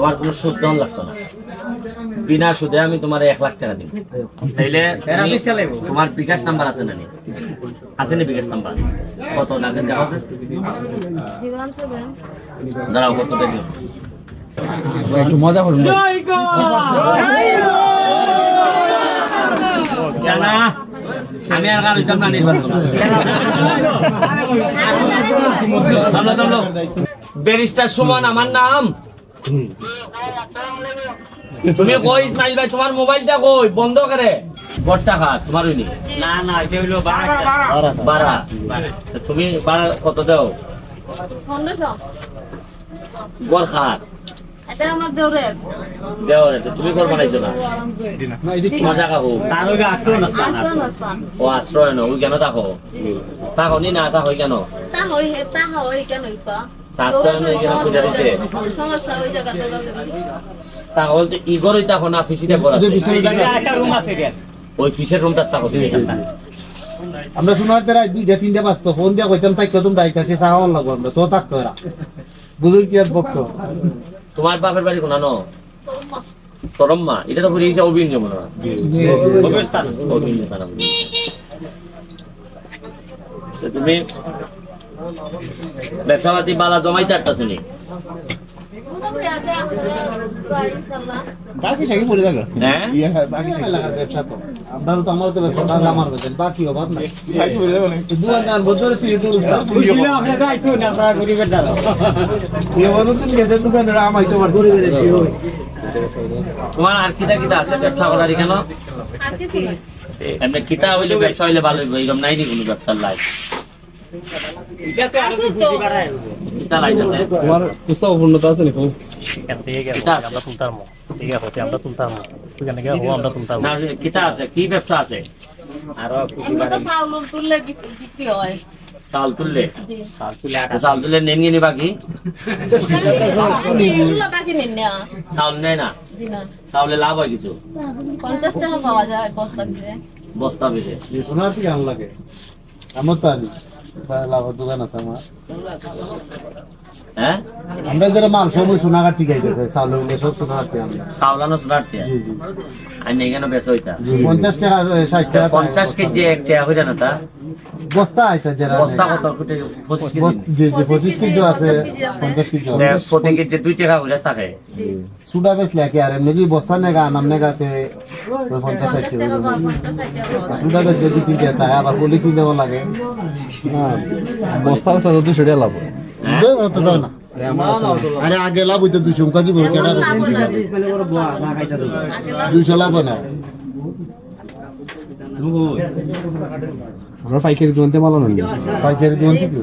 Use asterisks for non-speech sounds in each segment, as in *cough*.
তোমার কোনো সুদ দেওয়ান লাগতো না। বিনা সুদে আমি তোমার এক লাখ টাকা দিব। তাইলে তোমার বিকাশ নাম্বার আছে না? আছে নি বিকাশ নাম্বার? কত লাগেন দেখো। দাঁড়াও কত টাকা দিও। একটু মজা করুন। আমি আর কারও না। নির্বাচন ব্যারিস্টার সুমন আমার নাম তুমি কই ইসমাইল ভাই তোমার মোবাইলটা কই? বন্ধ করে। বড় টাকা তোমার হইনি। না না এটা হইল বারা বারা তুমি বারা কত দাও? গড় খাট এটা আমার দৌড়ের দেও রে তুমি কর বানাইছো না? তোমার টাকা হোক তার না আসন আসন ও আশ্রয় ন ওই কেন থাকো থাকো নি না কেন? তা হই কেন থাকো ইগরই থাকো না ফিসিতে করা একটা রুম আছে রে ওই ফিসের রুমটা থাকো। আমরা শোনার তেরা দুইটা তিনটা বাজতো ফোন দিয়া কইতাম তাই কতম রাইতাছে সাহাওয়ান লাগবো আমরা তো থাকতো এরা। বুঝুর কি আর বকতো? তোমার বাপের বাড়ি কোনা? ন সরম্মা এটা তো ঘুরে গেছে অভিনয় মনে হয়। অবস্থান অভিনয় তারা তো তুমি ব্যবসাপাতি বালা জমাইতে একটা শুনি মোটামুটি আছে ইনশাআল্লাহ বাকি সাকি পড়ে থাকো হ্যাঁ? বাকি লাগার ব্যবসা তো আপনারও তো আমারও তো ব্যবসা তাহলে আমার বেতন বাকি অভাব নাই। দুয়ান বছরে তুই তো বুঝিনা আপনারা আইছো না আপনারা গরিবের দ্বারা। এবার নতুন গেছে দোকানে আমাই তো আমার ধরে কি হয়। তোমার আর কিতা কিতা আছে ব্যবসা করার কেন আর কিছু নাই। এমনি কিতা হইলে ব্যবসা হইলে ভালো হইব এরকম নাই নি কোনো ব্যবসার লাইফ। তোমার প্রস্তাব পূর্ণতা আছে নাকি? কিতা আছে? আমরা তুলতাম। ঠিক আছে আমরা তুলতাম। সেখানে গিয়ে আমরা তুলতাম। না কিতা আছে? কি ব্যবসা আছে? আরও চাউল তুললে বিক্রি হয়। চাল তুললে? জি। সাল আটা চাল তুললে। নেন গিয়ে নিবা কি? এগুলো বাকি চাউল নেয় না? চাউলে লাভ হয় কিছু? পঞ্চাশ টাকা পাওয়া যায় বস্তা বস্তা কি আম লাগে? আমার তো আনি লাভের দোকান আছে আমার। হ্যাঁ? আমরা যারা মাল সবই সোনাঘাট থেকে আইতেছে চাউল উঠলে সব সোনাঘাট থেকে আমরা। চাউলানো সোনার টিয়া জি জি। আর এখানে বেচা হইতা? জি, পঞ্চাশ টাকা ষাট টাকা পঞ্চাশ কেজি এক চেয়া হইতা না তা? বস্তা আইতা যারা বস্তা কত? কোটি পঁচিশ কেজি। জি জি পঁচিশ কেজি আছে পঞ্চাশ কেজি আছে। প্রতি কেজি দুই টাকা থাকে? সুডা লেকে আর এমনি যদি বস্তা নেগা টাকা সুডা আবার পলিথিন দেওয়া লাগে। হ্যাঁ। বস্তার তো দুশো টাকা লাভ? দেও, অত দাও না। আরে আগে লাভ হইতো দুশো কাজি বই কেটা লাভ হয় না। দুশো লাভ হয় না আমরা পাইকারি দোকানতে মাল আনেন না। পাইকারি দোকান থেকে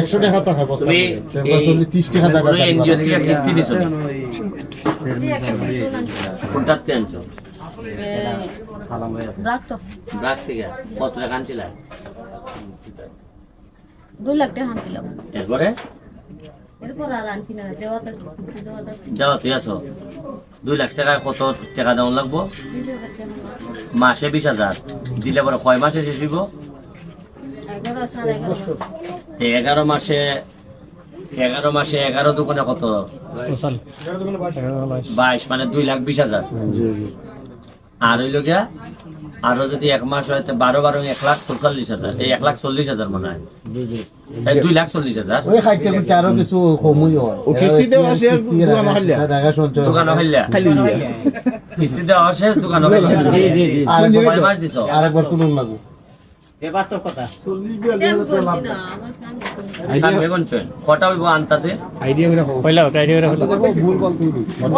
একশো টাকা টাকা বস্তা তুমি চল্লিশ ত্রিশ টাকা টাকা এনজিও থেকে কিস্তি আনছি। থেকে? কত টাকা আনছিলা? দুই লাখ টাকা আনছিলাম এরপরে? এরপর আর আনছি না দেওয়াতে দেওয়াতে যাও তুই আছো? দুই লাখ টাকা কত টাকা দেওয়া লাগবো? মাসে বিশ হাজার। দিলে পরে কয় মাসে শেষ হইব? এগারো মাসে। এগারো মাসে এগারো দোকানে কত? বাইশ মানে দুই লাখ বিশ হাজার। আর হইল গিয়া? আরও যদি এক মাস হয় তো বারো বারো এক লাখ চল্লিশ হাজার। এই এক লাখ চল্লিশ হাজার মনে হয়। দুই লাখ চল্লিশ হাজার। আরও কিছু কমই হয়। দোকান রাখা- হইলে। টাকা সঞ্চয় দোকান হইলা। কিস্তি দেওয়া শেষ দোকান হইলা। আরেকবার- কয় মাস দিছ আরেকবার তুলুন লাগবো এ বাস্তব কথা। এটা বলছি না? আমার সামনে সাত বেগুন চইন কটা হইব আনতাছে আইডিয়া করে হোক। হইলা ওটা আইডিয়া হইলা ভুল বল তুই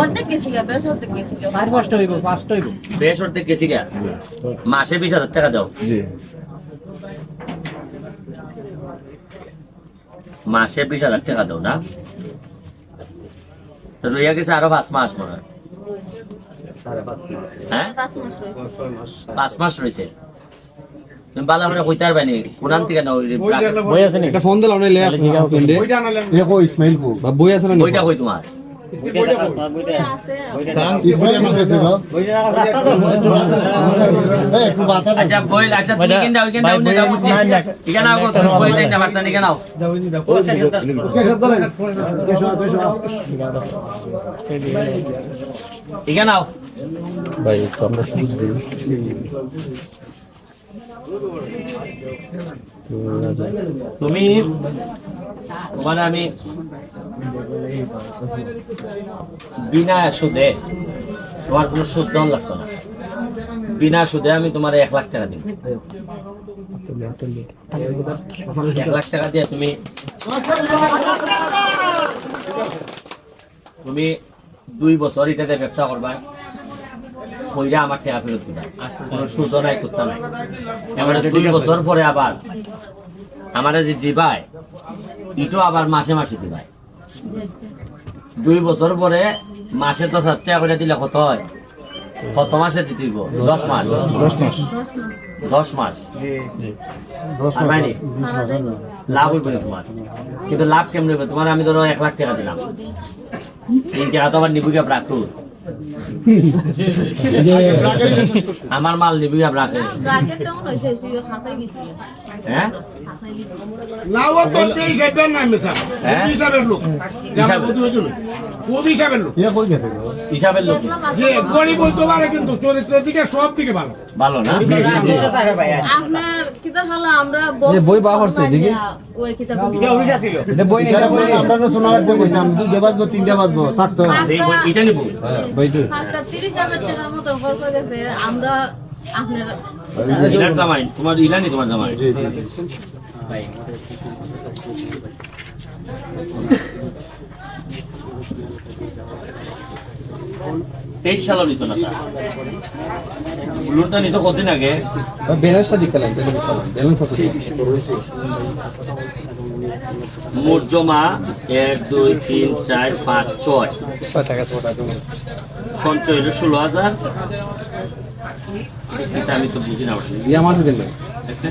অর্ধেক গেছি গা বেশ অর্ধেক গেছি গা। বেশ অর্ধেক গেছি গা? মাসে বিশ হাজার টাকা দাও। জি। মাসে বিশ হাজার টাকা দাও না? তো রইয়া গেছে আরও পাঁচ মাস মনে হয়। হ্যাঁ? পাঁচ মাস রয়েছে। পাঁচ মাস রয়েছে। বালা করে কইতে পারবে নি কোরআন থেকে না ওই বই আছে নি একটা ফোন দেখো ইসমাইল কো? বই আছে না বইটা কই তোমার? দাও। আচ্ছা আচ্ছা নাও নাও। নাও। ভাই। তুমি তোমার আমি বিনা সুদে তোমার কোনো সুদ দেওয়া লাগতো না। বিনা সুদে আমি তোমার এক লাখ টাকা দিব। এক লাখ টাকা দিয়ে তুমি তুমি দুই বছর এটাতে ব্যবসা করবা। কইরা আমার টাকা ফেরত দিবা। কোনো সুদও নাই কুস্তা নাই। এবারে দুই বছর পরে আবার আমারে যে দিবাই ইটো আবার মাসে মাসে দিবাই। দুই বছর পরে মাসে দশ হাজার টাকা করে দিলে কত হয়? কত মাসে দিতে হইব? দশ মাস। দশ মাস। দশ মাস। লাভ হইব না তোমার। কিন্তু লাভ কেমন হইবে? তোমার আমি ধরো এক লাখ টাকা দিলাম। তিন টাকা তো আবার নিবুগা ব্রাকুর আমার মাল হ্যাঁ এ, বই করছে, বাজবো, তিনটা বাজবো, থাকতো। বই- বইটা ফাঁকা তিরিশ হাজার টাকার মতো খরচ গেছে আমরা আপনার ইলার জামাই তোমার ইলানি তোমার জামাই। তেইশ সালের নিছো না ব্লুটা নিছো কতদিন আগে? ব্যালেন্সটা দিতে লাগে ব্যালেন্স আছে। মোট জমা এক দুই তিন চার পাঁচ ছয়। টাকা সঞ্চয় হলো ষোলো হাজার এটা আমি তো বুঝি না আসলে। দিয়ে আমার দিন আচ্ছা।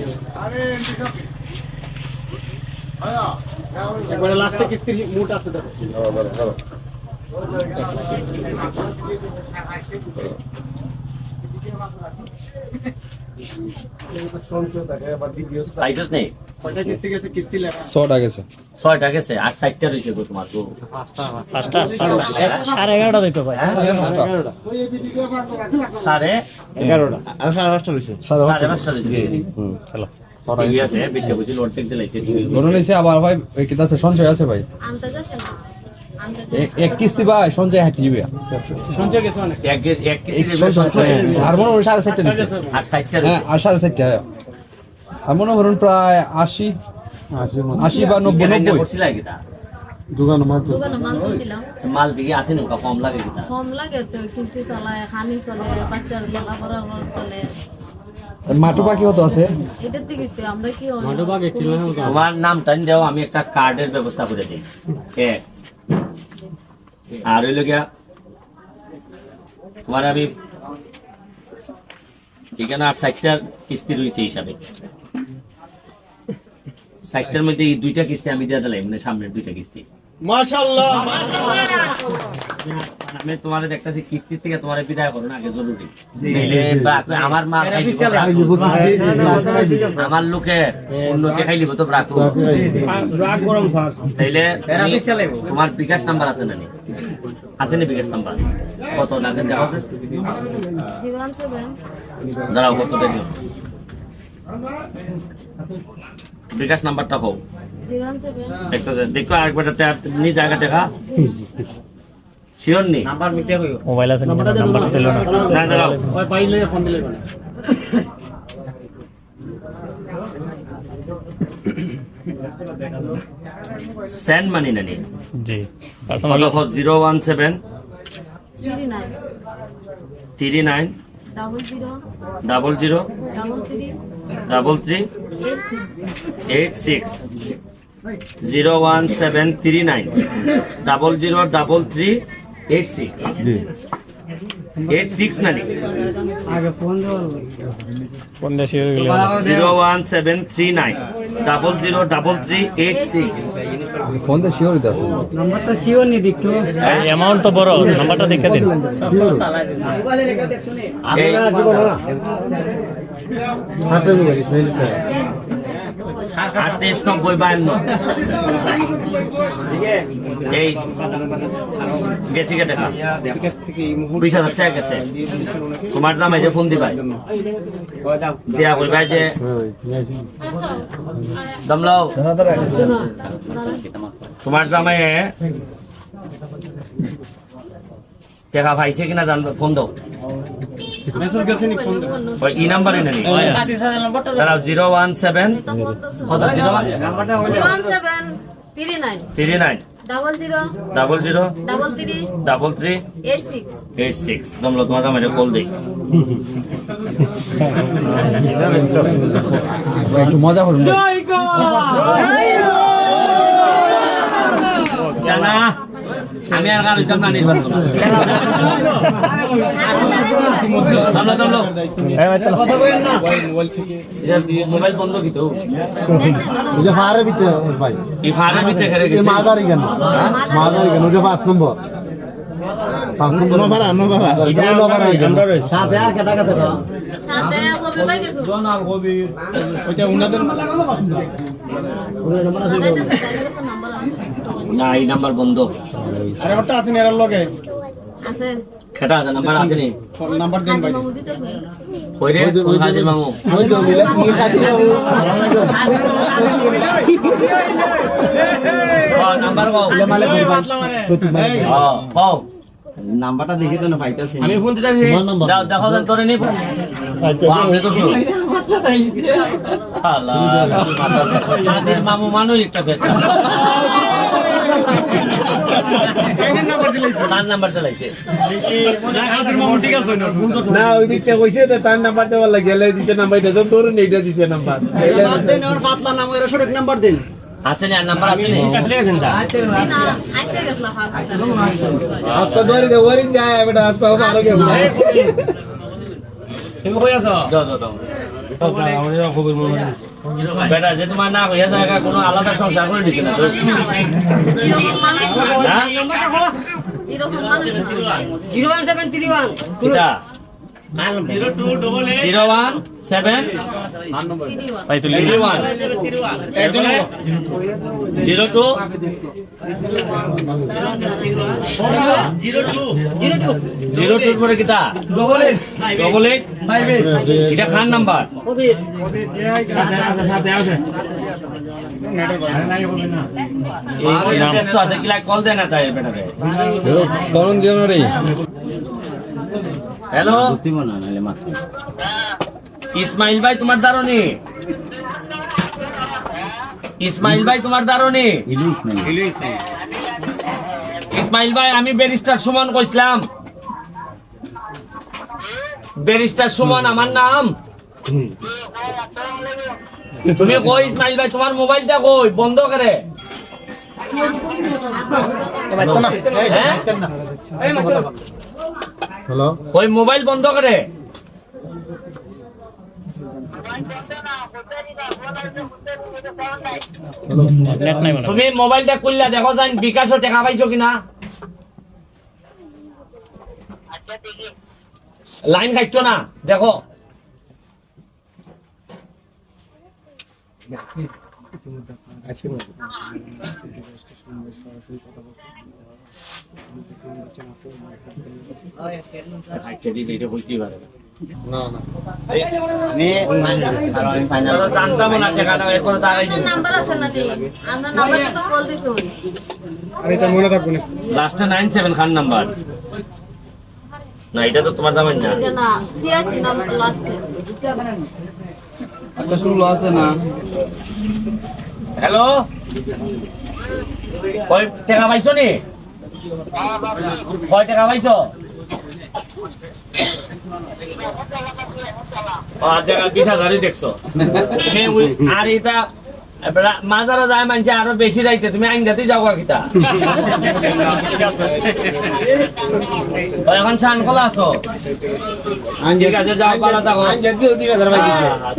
একবারে লাস্টে কিস্তির মুট আছে দেখো পাইছিস নেই কয়টা কিস্তি গেছে কিস্তি লেখা ছটা গেছে। ছয়টা গেছে আর ষাটটা রয়েছে গো তোমার গো। পাঁচটা সাড়ে এগারোটা দিতে ভাই সাড়ে এগারোটা। সাড়ে সাড়ে পাঁচটা। রয়েছে। হুম ঠিক আছে বিটটা বুঝি লোড টেক দিলাইছে। আবার ভাই কিতা আছে সঞ্চয় আছে ভাই এক- কিস্তি ভাই সঞ্চয় হাঁটি যাবে সঞ্চয় গেছে অনেক। এক এক এক কিস্তি সঞ্চয় আর মনে হয় সাড়ে চারটা নিচ্ছে আর ষাটটা হ্যাঁ আর সাড়ে চারটা। আর মনে করুন প্রায় আশি আশি বা নব্বই নব্বই। দোকানে মাল তো। মাল দিকে আছে নৌকা কম লাগে কিটা কম লাগে তো কিস্তি চালায় খানি চলে বাচ্চার লেখাপড়া চলে। মাটু পাখি হতো আছে? আমরা কি তোমার নামটা দেও আমি একটা কার্ডের ব্যবস্থা করে দিই। এক আর হইল গিয়া তোমার আমি এখানে আর সাইটটার কিস্তি রয়েছে হিসাবে। সাইটটার মধ্যে এই দুইটা কিস্তি আমি দিয়ে দিলাম মানে সামনের দুইটা কিস্তি। মাশাআল্লাহ। আমি তোমার দেখতেছি কিস্তি থেকে তোমার বিদায় করো না আগে জরুরি। আমার মা। আমার লোকের উন্নতি খাই দিব তো স্যার। তাইলে। তোমার বিকাশ নাম্বার আছে নানি আছে নি বিকাশ নাম্বার? কত দেখো সেভেন দাঁড়াও কত দিও বিকাশ নাম্বারটা জীবন সেভেন দেখো আরেকবার নি জায়গা দেখা শিওর নি? নাম্বার মিটে হইও মোবাইল আছে নাম্বার পেল না। না দাঁড়াও ওই পাইলে ফোন দিলে মানে সেন্ড মানি নানি জি। Zero one seven three nine. Three nine double zero double three eight six zero one seven three nine double zero double three eight six eight six নানি zero one seven three nine double zero double three eight six phone দিয়ে sure হইতে আছে। নাম্বারটা sure নি দেখতো amount তো বড় নাম্বারটা দেখে দিন। এই হাটের মোবাইল ইসমাইল ভাই। আটত্রিশ নব্বই বায়ান্ন এই গেছি কে টাকা বিশ হাজার টাকা গেছে। তোমার জামাই যে ফোন দিবাই। দিয়া কইবাই যে দমলাও। তোমার জামাই টাকা পাইছে কিনা জানবে ফোন দাও। মেসেজ গেছে নি ফোন ওই ই নাম্বারে নেনি তারা জিরো ওয়ান সেভেন কত? জিরো নাম্বারটা হইল। One seven three nine. Three nine. Double zero. Double zero. Double three. Double three. Eight six. Eight six. তোমার জামাইরে কল দিই। একটু মজা করুন। জানা। আমি আর কারও হইতাম না নির্বাচন মোবাইল বন্ধ কি তো? ফায়ারের ভিতরে ভাই। এই ভিতরে মাদারি কেন মাদারি কেন ওটা পাঁচ নম্বর। নভারা নভারা নভারা সাথে কবি পাই গেছো ওইটা উনাদের নাম্বার? আছে না এই নাম্বার বন্ধ। আরে ওটা আছে এর লগে? আছে। খেটা আছে নাম্বার আছে নি? নাম্বার দেন ভাই। মামু দিতে পারি কই রে কাজের মামু ওই তো মিলে কি খাচ্ছিল ও নাম্বার কও মালে সত্যি ভাই। ও কও নাম্বারটা দেখি তো না পাইতাছি আমি ফোন দাও দেখো দেন তোরে নি আপনি তো শুন আল্লাহ মামু মানুষ একটা তার নাম্বার চালাইছে। না ওই দিকটা কইছে তো তার নাম্বার দেওয়ার লাগে গেলে দিছে নাম্বার এটা তোর নেইটা দিছে নাম্বার। পাতলা নাম এর সঠিক নাম্বার দেন। আছে নি আর নাম্বার আছে নি আইতে গেছলা দে ওরিন যায় বেটা আজকে মারো গে তুমি কই আছো দাও দাও দাও বেটা যে তোমার না হইয়া জায়গা কোনো আলাদা সংসার করে দিছে না তো হ্যাঁ? Zero one seven three one zero one two zero টুর পরে কিতা ডবল এইট ডবল এইট এটা খান নাম্বার কল দেয় না তাই বেটাকে করণ দিও না রে হ্যালো ইসমাইল ভাই তোমার দারণি। ইসমাইল ভাই তোমার দারণি। ইসমাইল। ভাই আমি ব্যারিস্টার সুমন কইছিলাম। ব্যারিস্টার সুমন আমার নাম। তুমি কই ইসমাইল ভাই তোমার মোবাইলটা কই? বন্ধ করে। হ্যাঁ? হ্যালো? ওই মোবাইল বন্ধ করে। তুমি মোবাইলটা খুললা, দেখো যান, বিকাশও টাকা পাইছো কিনা? লাইন কাটছো না, দেখো। আচ্ছা, দিদি, এটা হইতেই না। না। না তো জানতাম না টাকাটা এরপরে তারাই আপনার নাম্বার আছে না নি আমরা নাম্বারটা তো কল দিছো আরে এটা মনে থাকব না। লাস্টে নাইন সেভেন খান নাম্বার না এটা তো তোমার দামের না। একটা ষোলো আছে না। হ্যালো কয় টাকা পাইছো নি? কয় টাকা পাইছো? বিশ হাজারই দেখছ। *laughs* আর এটা মাজারও যায় মানছে আরও বেশি রাইতে তুমি আইনগাতেই যাও কিতা *laughs* এখন সান কলা আছো? ঠিক আছে, যাও, পালা থাকো।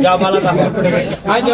যাও থাকো। পাইছে